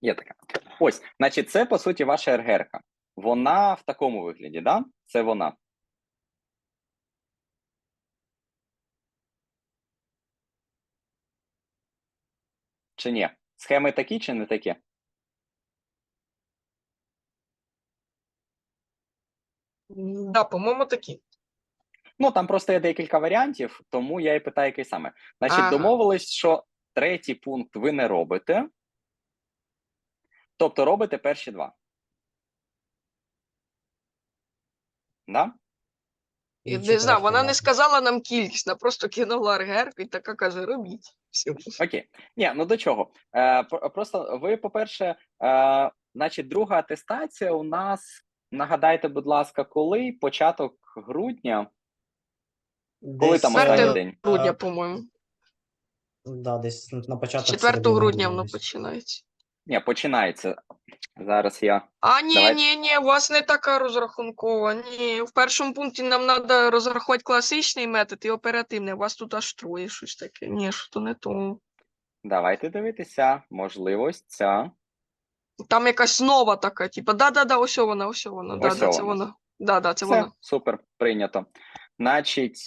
Є така. Ось, значить, це по суті ваша ергерка. Вона в такому вигляді, да? Це вона. Чи ні? Схеми такі чи не такі? Да, по-моєму, такі. Ну, там просто є декілька варіантів, тому я і питаю, який саме. Значить, Ага. домовились, що третій пункт ви не робите. Тобто робите перші два. Да? І І не знаю, вона не сказала нам кількість, вона просто кинула аргерку і така каже: робіть. Все. Окей. Ні, ну до чого? Е, просто ви, по-перше, е, значить, друга атестація у нас. Нагадайте, будь ласка, коли початок грудня, коли Десь, там останній день? Грудня, по-моєму. Да, десь на початок 4 середини грудня воно починається. Ні, починається. Зараз я. А, ні, Давай. ні, ні, у вас не така розрахункова. Ні, в першому пункті нам треба розрахувати класичний метод і оперативний. У вас тут аж троє щось таке. Ні, що то не то. Давайте дивитися. Можливо, ця. Там якась нова така, типу, да-да-да, ось вона, ось вона. Да, Ось да, це вона. вона. Да, да, це Все, вона. супер, прийнято. Значить,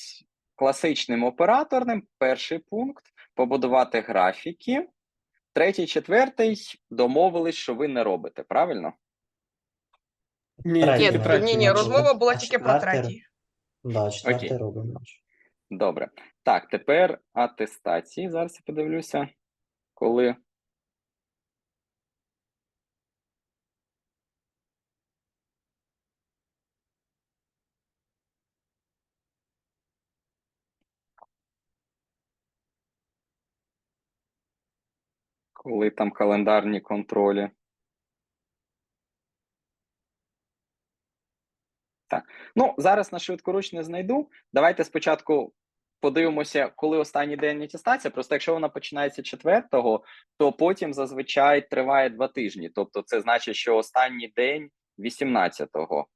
класичним операторним перший пункт побудувати графіки. Третій, четвертий домовились, що ви не робите, правильно? Ні, Третій, Ні, тільки третій, ні, ні, розмова була тільки про четвертий? третій. Да, четвертий Окей. робимо. Добре. Так, тепер атестації. Зараз я подивлюся, коли. Коли там календарні контролі. Так. Ну, зараз на швидкоруч не знайду. Давайте спочатку подивимося, коли останній день атестації. Просто якщо вона починається 4, то потім зазвичай триває два тижні. Тобто, це значить, що останній день 18-го.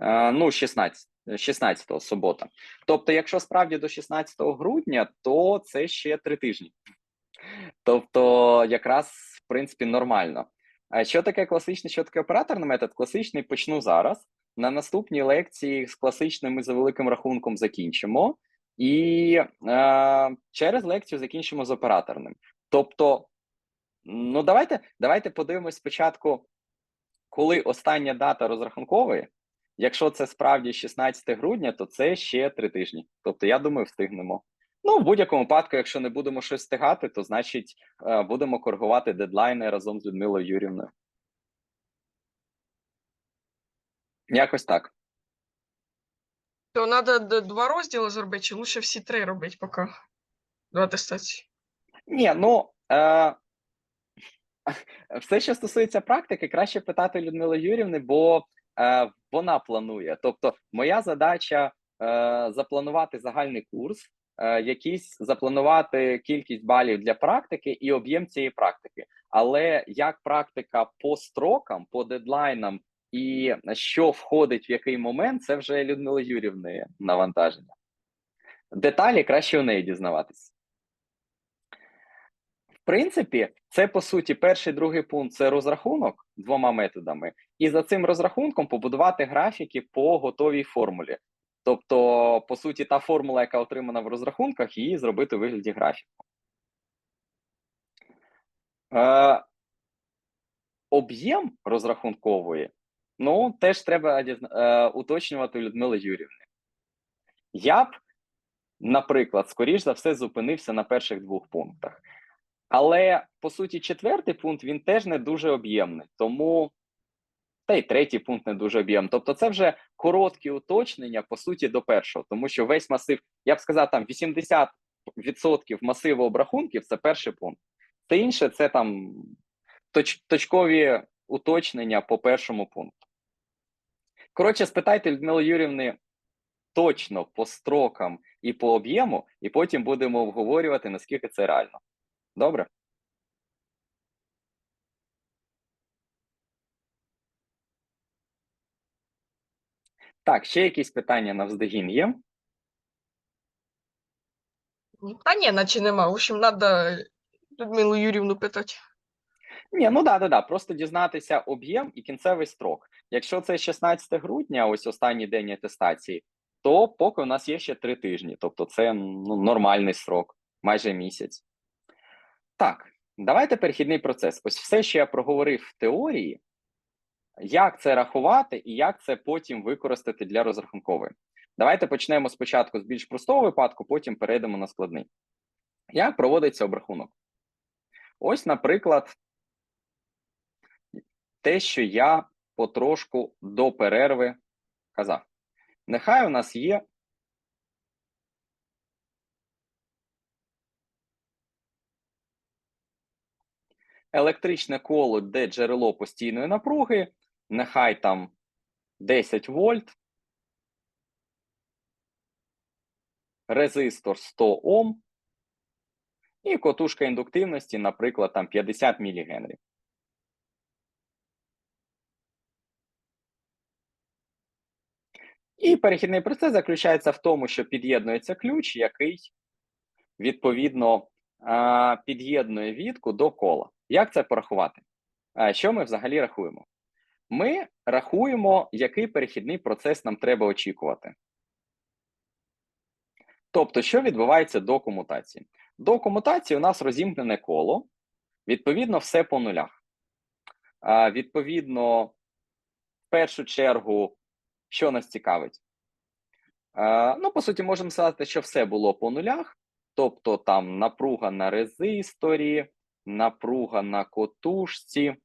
Е, ну, 16, 16 субота. Тобто, якщо справді до 16 грудня, то це ще три тижні. Тобто, якраз в принципі нормально. А що таке класичний, що таке операторний метод? Класичний почну зараз. На наступній лекції з класичним і за великим рахунком закінчимо, і е, через лекцію закінчимо з операторним. Тобто, ну давайте, давайте подивимось спочатку, коли остання дата розрахункової. Якщо це справді 16 грудня, то це ще три тижні. Тобто, я думаю, встигнемо. Ну, в будь-якому випадку, якщо не будемо щось встигати, то значить е, будемо коригувати дедлайни разом з Людмилою Юрівною. Якось так. То треба два розділи зробити, чи лучше всі три робити поки до атестації. Ні, ну е, все, що стосується практики, краще питати Людмили Юрівни, бо е, вона планує. Тобто, моя задача е, запланувати загальний курс, е, якийсь запланувати кількість балів для практики і об'єм цієї практики. Але як практика по строкам, по дедлайнам і що входить в який момент, це вже Людмила Юрівни навантаження. Деталі краще у неї дізнаватись. В принципі, це по суті перший другий пункт це розрахунок двома методами, і за цим розрахунком побудувати графіки по готовій формулі. Тобто, по суті, та формула, яка отримана в розрахунках, її зробити у вигляді графіку. Е, об'єм розрахункової, ну, теж треба е, уточнювати Людмили Юрівни. Я б, наприклад, скоріш за все, зупинився на перших двох пунктах. Але по суті, четвертий пункт він теж не дуже об'ємний, тому та й третій пункт не дуже об'ємний. Тобто, це вже короткі уточнення по суті до першого, тому що весь масив, я б сказав, там 80% масиву обрахунків це перший пункт. Все інше це там точ, точкові уточнення по першому пункту. Коротше, спитайте Людмили Юрівни точно по строкам і по об'єму, і потім будемо обговорювати, наскільки це реально. Добре? Так, ще якісь питання на вздогін є? Та ні, наче нема. В общем, треба Людмилу Юрівну питати. Ні, ну да, да, да. Просто дізнатися об'єм і кінцевий строк. Якщо це 16 грудня, ось останній день атестації, то поки у нас є ще три тижні. Тобто, це ну, нормальний срок, майже місяць. Так, давайте перехідний процес. Ось все, що я проговорив в теорії, як це рахувати і як це потім використати для розрахункової. Давайте почнемо спочатку з більш простого випадку, потім перейдемо на складний. Як проводиться обрахунок? Ось, наприклад, те, що я потрошку до перерви казав. Нехай у нас є електричне коло, де джерело постійної напруги, нехай там 10 вольт, резистор 100 Ом і котушка індуктивності, наприклад, там 50 мілігенрів. І перехідний процес заключається в тому, що під'єднується ключ, який відповідно під'єднує вітку до кола. Як це порахувати? Що ми взагалі рахуємо? Ми рахуємо, який перехідний процес нам треба очікувати. Тобто, що відбувається до комутації? До комутації у нас розімкнене коло, відповідно, все по нулях. А, Відповідно, в першу чергу, що нас цікавить? Е, ну, по суті, можемо сказати, що все було по нулях, тобто там напруга на резисторі, напруга на котушці,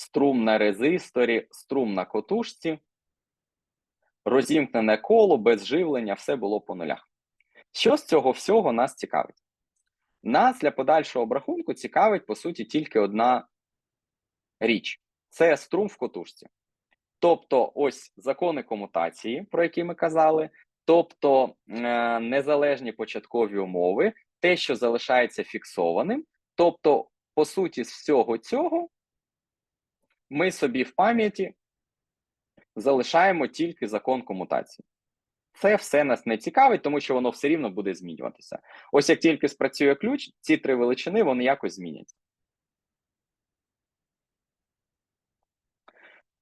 струм на резисторі, струм на котушці, розімкнене коло без живлення, все було по нулях. Що з цього всього нас цікавить? Нас для подальшого обрахунку цікавить, по суті, тільки одна річ: це струм в котушці. Тобто, ось закони комутації, про які ми казали, тобто е, незалежні початкові умови, те, що залишається фіксованим. Тобто, по суті, з всього цього ми собі в пам'яті залишаємо тільки закон комутації. Це все нас не цікавить, тому що воно все рівно буде змінюватися. Ось як тільки спрацює ключ, ці три величини вони якось зміняться.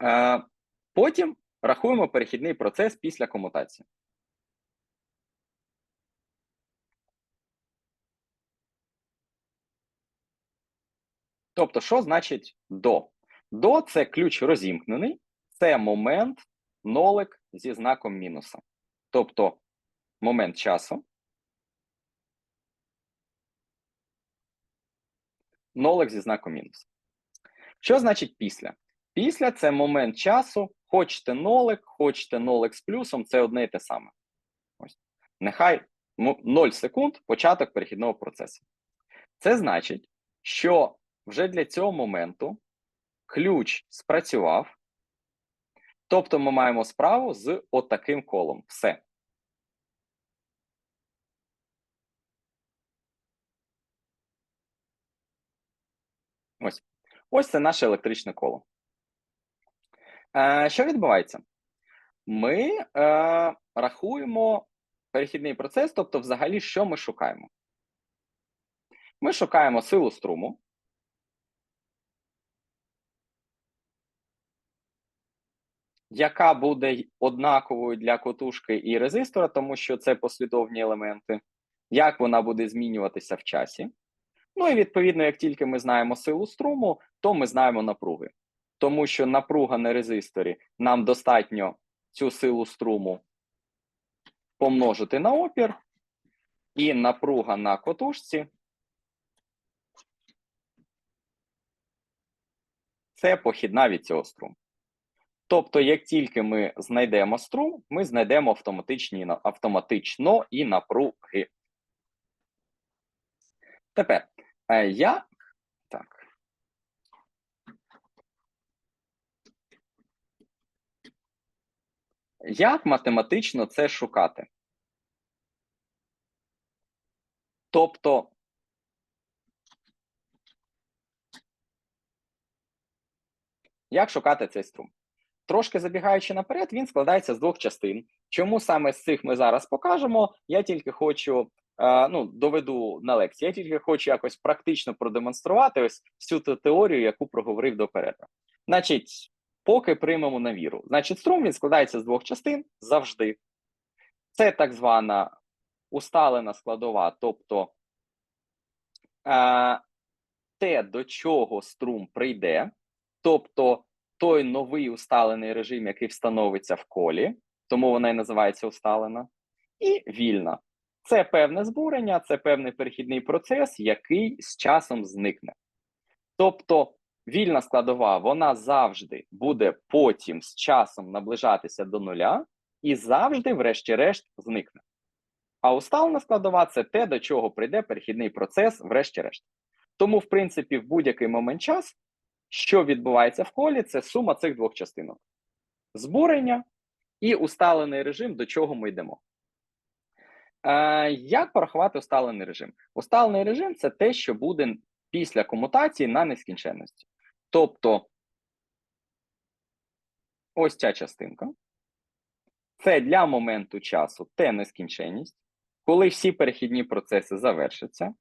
Е, Потім рахуємо перехідний процес після комутації. Тобто, що значить до? До це ключ розімкнений, це момент нолик зі знаком мінуса. Тобто момент часу. Нолик зі знаком мінуса. Що значить після? Після це момент часу, хочете нолик, хочете нолик з плюсом, це одне і те саме. Ось. Нехай 0 секунд початок перехідного процесу. Це значить, що вже для цього моменту ключ спрацював, тобто ми маємо справу з отаким колом. Все. Ось. Ось це наше електричне коло. Е, Що відбувається? Ми е, рахуємо перехідний процес, тобто, взагалі, що ми шукаємо? Ми шукаємо силу струму. Яка буде однаковою для котушки і резистора, тому що це послідовні елементи, як вона буде змінюватися в часі. Ну і відповідно, як тільки ми знаємо силу струму, то ми знаємо напруги тому що напруга на резисторі нам достатньо цю силу струму помножити на опір, і напруга на котушці це похідна від цього струму. Тобто, як тільки ми знайдемо струм, ми знайдемо автоматичні, автоматично і напруги. Тепер е, я так. Як математично це шукати? Тобто, як шукати цей струм? Трошки забігаючи наперед, він складається з двох частин. Чому саме з цих ми зараз покажемо? Я тільки хочу е, ну, доведу на лекції. Я тільки хочу якось практично продемонструвати ось всю ту теорію, яку проговорив до перерви. Значить, поки приймемо на віру. Значить, струм він складається з двох частин завжди. Це так звана усталена складова, тобто е, те, до чого струм прийде, тобто той новий усталений режим, який встановиться в колі, тому вона і називається усталена, і вільна. Це певне збурення, це певний перехідний процес, який з часом зникне. Тобто вільна складова, вона завжди буде потім з часом наближатися до нуля і завжди, врешті-решт, зникне. А усталена складова це те, до чого прийде перехідний процес, врешті-решт. Тому, в принципі, в будь-який момент час, що відбувається в колі, це сума цих двох частинок: збурення і усталений режим, до чого ми йдемо. Е, як порахувати усталений режим? Усталений режим це те, що буде після комутації на нескінченності. Тобто, ось ця частинка. Це для моменту часу Т нескінченність, коли всі перехідні процеси завершаться.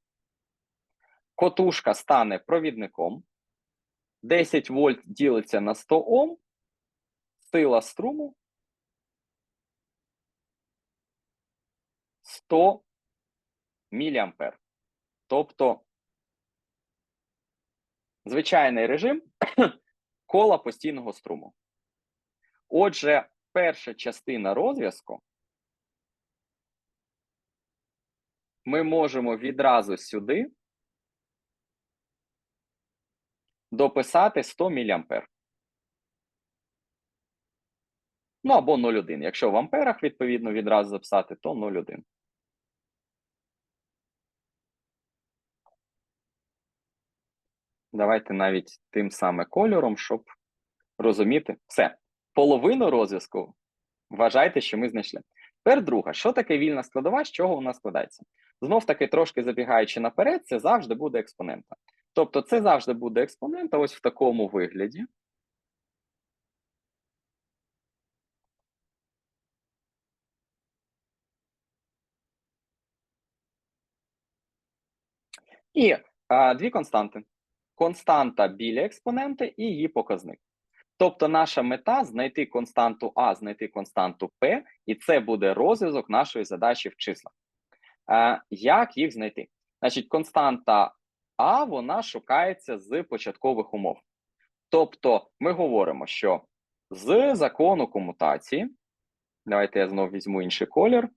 Котушка стане провідником. 10 вольт ділиться на 100 Ом, сила струму 100 міліампер. Тобто звичайний режим кола постійного струму. Отже, перша частина розв'язку ми можемо відразу сюди дописати 100 міліампер. Ну або 0,1. Якщо в амперах, відповідно, відразу записати, то 0,1. Давайте навіть тим саме кольором, щоб розуміти. Все. Половину розв'язку вважайте, що ми знайшли. Тепер друга, що таке вільна складова, з чого вона складається? Знов таки, трошки забігаючи наперед, це завжди буде експонента. Тобто, це завжди буде експонента ось в такому вигляді. І а, дві константи: константа біля експоненти і її показник. Тобто, наша мета знайти константу А, знайти константу П, і це буде розв'язок нашої задачі в числах. Е, як їх знайти? Значить, константа А вона шукається з початкових умов. Тобто, ми говоримо, що з закону комутації, давайте я знову візьму інший колір.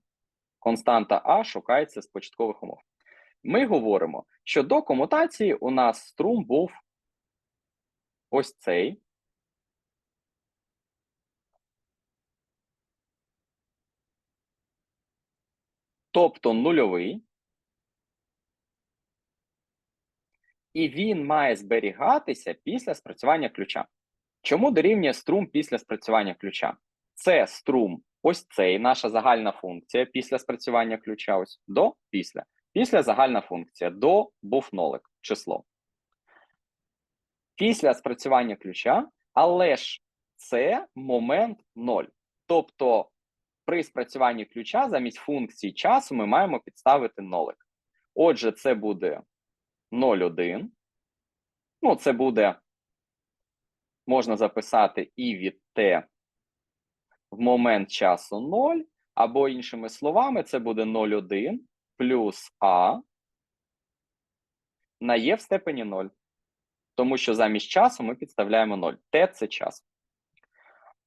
Константа А шукається з початкових умов. Ми говоримо, що до комутації у нас струм був ось цей. Тобто нульовий. І він має зберігатися після спрацювання ключа. Чому дорівнює струм після спрацювання ключа? Це струм, ось цей, наша загальна функція після спрацювання ключа. Ось до після. Після загальна функція до був нолик, число. Після спрацювання ключа, але ж це момент 0. Тобто при спрацюванні ключа замість функції часу ми маємо підставити нолик. Отже, це буде 0,1. Ну, це буде, можна записати і від t в момент часу 0, або іншими словами, це буде 0,1 плюс А на Е в степені 0. Тому що замість часу ми підставляємо 0. Т це час.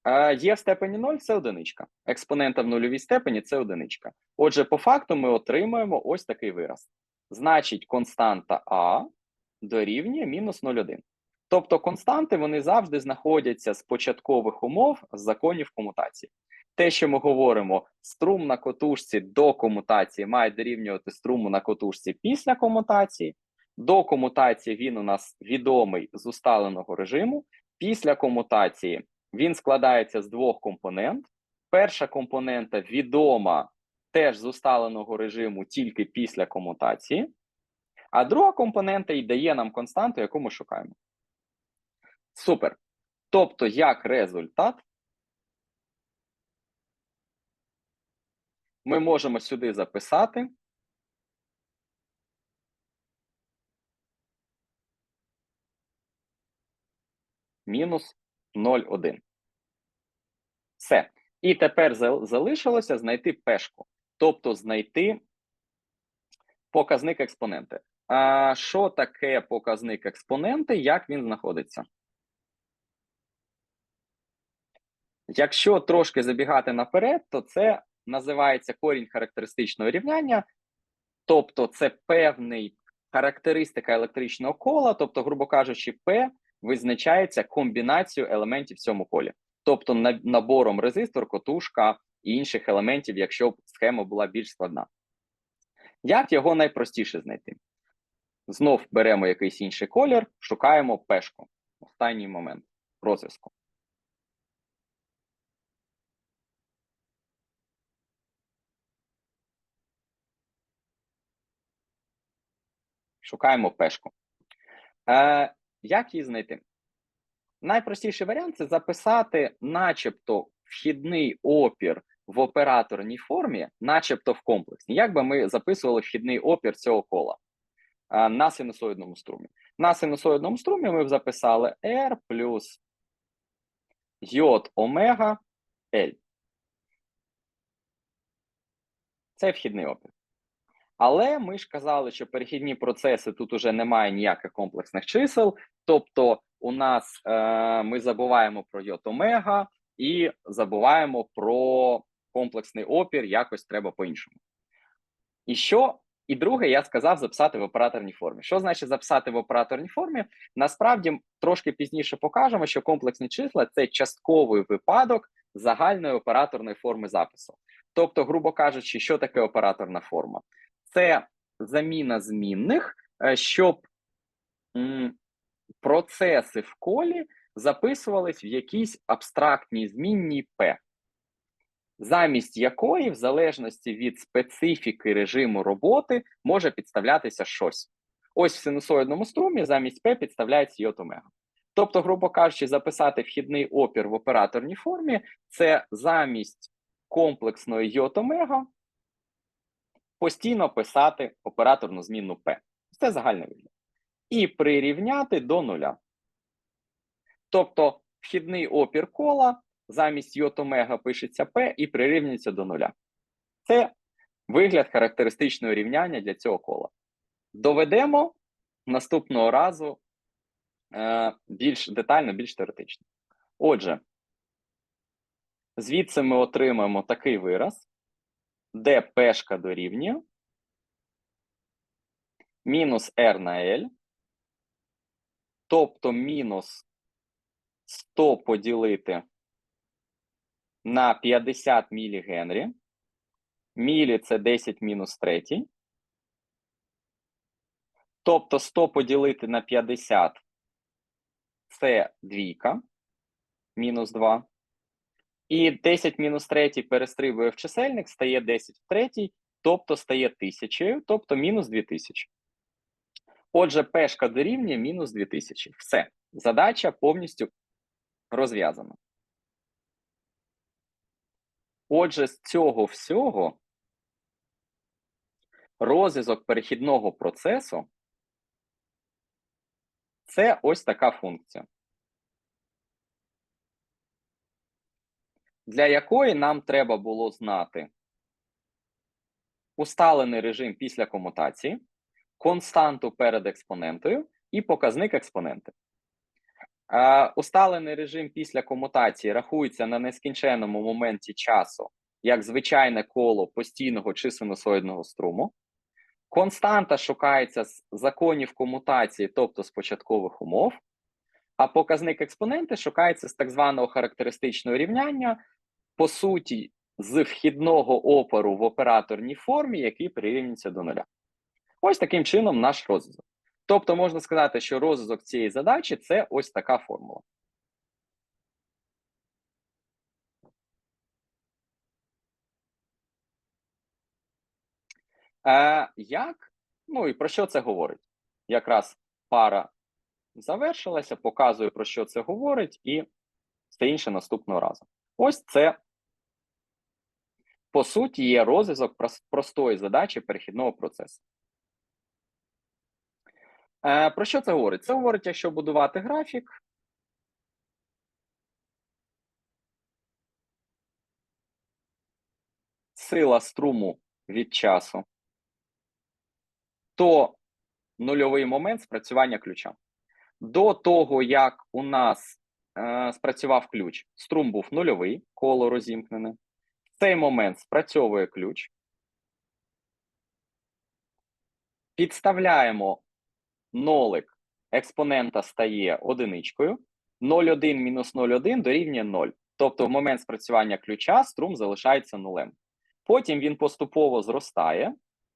Е, Є в степені 0 це одиничка. Експонента в нульовій степені це одиничка. Отже, по факту ми отримуємо ось такий вираз. Значить, константа А дорівнює мінус 0,1. Тобто константи вони завжди знаходяться з початкових умов з законів комутації. Те, що ми говоримо, струм на котушці до комутації має дорівнювати струму на котушці після комутації. До комутації він у нас відомий з усталеного режиму. Після комутації він складається з двох компонент. Перша компонента відома теж з усталеного режиму тільки після комутації. А друга компонента й дає нам константу, яку ми шукаємо. Супер. Тобто, як результат, ми можемо сюди записати. Мінус 0,1. Все. І тепер залишилося знайти пешку тобто знайти показник експоненти. А що таке показник експоненти? Як він знаходиться? Якщо трошки забігати наперед, то це називається корінь характеристичного рівняння, тобто це певний характеристика електричного кола, тобто, грубо кажучи, P визначається комбінацією елементів в цьому колі, тобто на- набором резистор, котушка і інших елементів, якщо б схема була більш складна. Як його найпростіше знайти? Знов беремо якийсь інший колір, шукаємо пешку. Останній момент розв'язку. Шукаємо пешку. Е, як її знайти? Найпростіший варіант це записати, начебто, вхідний опір в операторній формі, начебто в комплексній. Як би ми записували вхідний опір цього кола на синусоїдному струмі? На синусоїдному струмі ми б записали R плюс йод омега L. Це вхідний опір. Але ми ж казали, що перехідні процеси тут уже немає ніяких комплексних чисел. Тобто, у нас е, ми забуваємо про йод омега і забуваємо про комплексний опір, якось треба по-іншому. І що? І друге, я сказав записати в операторній формі. Що значить записати в операторній формі? Насправді трошки пізніше покажемо, що комплексні числа це частковий випадок загальної операторної форми запису. Тобто, грубо кажучи, що таке операторна форма? Це заміна змінних, е, щоб процеси в колі записувались в якійсь абстрактній змінній P, замість якої, в залежності від специфіки режиму роботи, може підставлятися щось. Ось в синусоїдному струмі замість P підставляється йод. Тобто, грубо кажучи, записати вхідний опір в операторній формі це замість комплексної йод постійно писати операторну змінну P. Це загальний вигляд. І прирівняти до нуля. Тобто вхідний опір кола замість йод омега пишеться P і прирівнюється до нуля. Це вигляд характеристичного рівняння для цього кола. Доведемо наступного разу е, більш детально, більш теоретично. Отже, звідси ми отримаємо такий вираз, де пешка дорівнює мінус R на L, тобто мінус 100 поділити на 50 мілігенрі. Мілі це 10 мінус 3. Тобто 100 поділити на 50 це двійка, мінус 2. І 10 мінус 3 перестрибує в чисельник, стає 10 в третій, тобто стає тисячею, тобто мінус 2000. Отже, пешка дорівнює мінус 2000. Все. Задача повністю розв'язана. Отже, з цього всього розв'язок перехідного процесу це ось така функція. для якої нам треба було знати усталений режим після комутації, константу перед експонентою і показник експоненти. Е, усталений режим після комутації рахується на нескінченному моменті часу як звичайне коло постійного чи синусоїдного струму. Константа шукається з законів комутації, тобто з початкових умов. А показник експоненти шукається з так званого характеристичного рівняння, по суті, з вхідного опору в операторній формі, який прирівнюється до нуля. Ось таким чином наш розв'язок. Тобто можна сказати, що розв'язок цієї задачі це ось така формула. Е, як? Ну і про що це говорить? Якраз пара завершилася, показую, про що це говорить, і все інше наступного разу. Ось це, по суті, є розв'язок простої задачі перехідного процесу. Е, про що це говорить? Це говорить, якщо будувати графік. Сила струму від часу, то нульовий момент спрацювання ключа. До того, як у нас е, спрацював ключ, струм був нульовий, коло розімкнене. В цей момент спрацьовує ключ. Підставляємо нолик, експонента стає одиничкою. 0,1 мінус 0,1 дорівнює 0. Тобто в момент спрацювання ключа струм залишається нулем. Потім він поступово зростає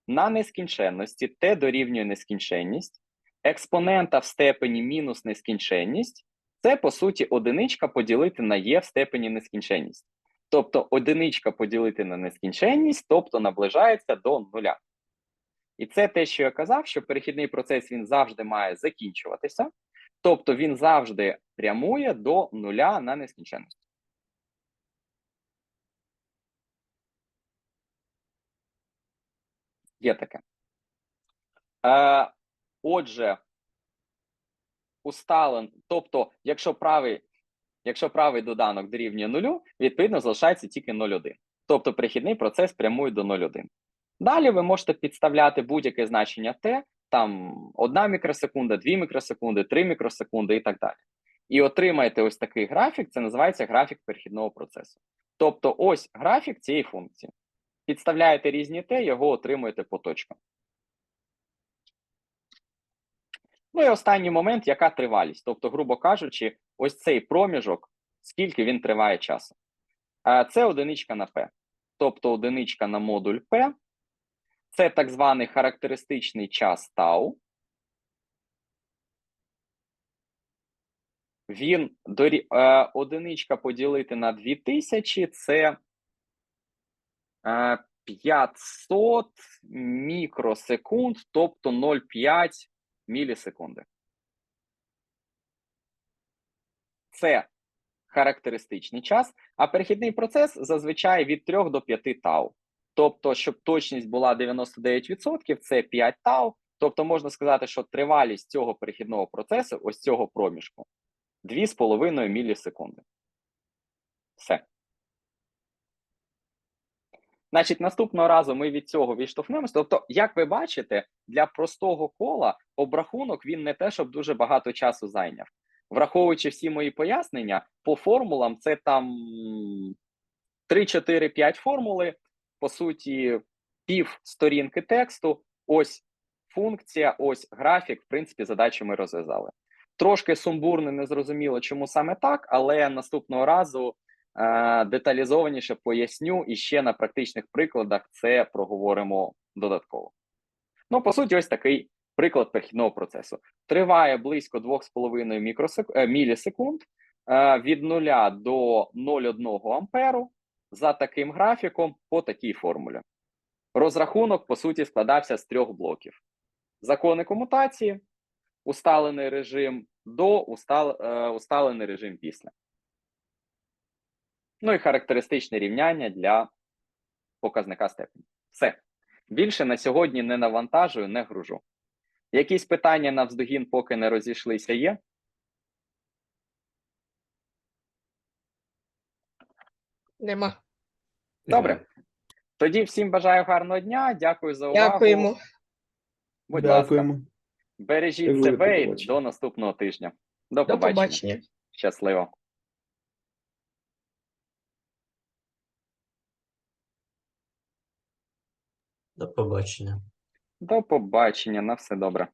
на нескінченності, t дорівнює нескінченність, експонента в степені мінус нескінченність. Це, по суті, одиничка поділити на є в степені нескінченність. Тобто одиничка поділити на нескінченність, тобто наближається до нуля. І це те, що я казав, що перехідний процес він завжди має закінчуватися, тобто він завжди прямує до нуля на нескінченності. Є таке. Е, отже, устален, тобто, якщо правий, якщо правий доданок дорівнює нулю, відповідно залишається тільки 0,1. Тобто перехідний процес прямує до 0,1. Далі ви можете підставляти будь-яке значення t, там 1 мікросекунда, 2 мікросекунди, 3 мікросекунди і так далі. І отримаєте ось такий графік, це називається графік перехідного процесу. Тобто, ось графік цієї функції. Підставляєте різні t, його отримуєте по точкам. Ну і останній момент, яка тривалість. Тобто, грубо кажучи, ось цей проміжок, скільки він триває часу. Це одиничка на P. Тобто одиничка на модуль P. Це так званий характеристичний час тау. Він дорі... е, одиничка поділити на 2000 це е, 500 мікросекунд, тобто 0,5 мілісекунди. Це характеристичний час, а перехідний процес зазвичай від 3 до 5 тау. Тобто, щоб точність була 99%, це 5 тау. Тобто можна сказати, що тривалість цього перехідного процесу, ось цього проміжку, 2,5 мілісекунди. Все. Значить, наступного разу ми від цього відштовхнемося. Тобто, як ви бачите, для простого кола обрахунок він не те, щоб дуже багато часу зайняв. Враховуючи всі мої пояснення, по формулам це там 3, 4, 5 формули, по суті, пів сторінки тексту. Ось функція, ось графік. В принципі, задачу ми розв'язали. Трошки сумбурно, незрозуміло, чому саме так, але наступного разу е, деталізованіше поясню і ще на практичних прикладах це проговоримо додатково. Ну, по суті, ось такий приклад перехідного процесу. Триває близько 2,5 мікросек... е, мілісекунд е, від 0 до 0,1 амперу за таким графіком по такій формулі. Розрахунок, по суті, складався з трьох блоків: закони комутації, усталений режим до, устал... е, усталений режим після. Ну і характеристичне рівняння для показника степені. Все. Більше на сьогодні не навантажую, не гружу. Якісь питання на вздогін, поки не розійшлися, є? Нема. Добре. Тоді всім бажаю гарного дня. Дякую за увагу. Дякуємо. Будь ласка, Дякуємо. бережіть Дуже себе і до наступного тижня. До До побачення. побачення. Щасливо. До побачення. До побачення. На все добре.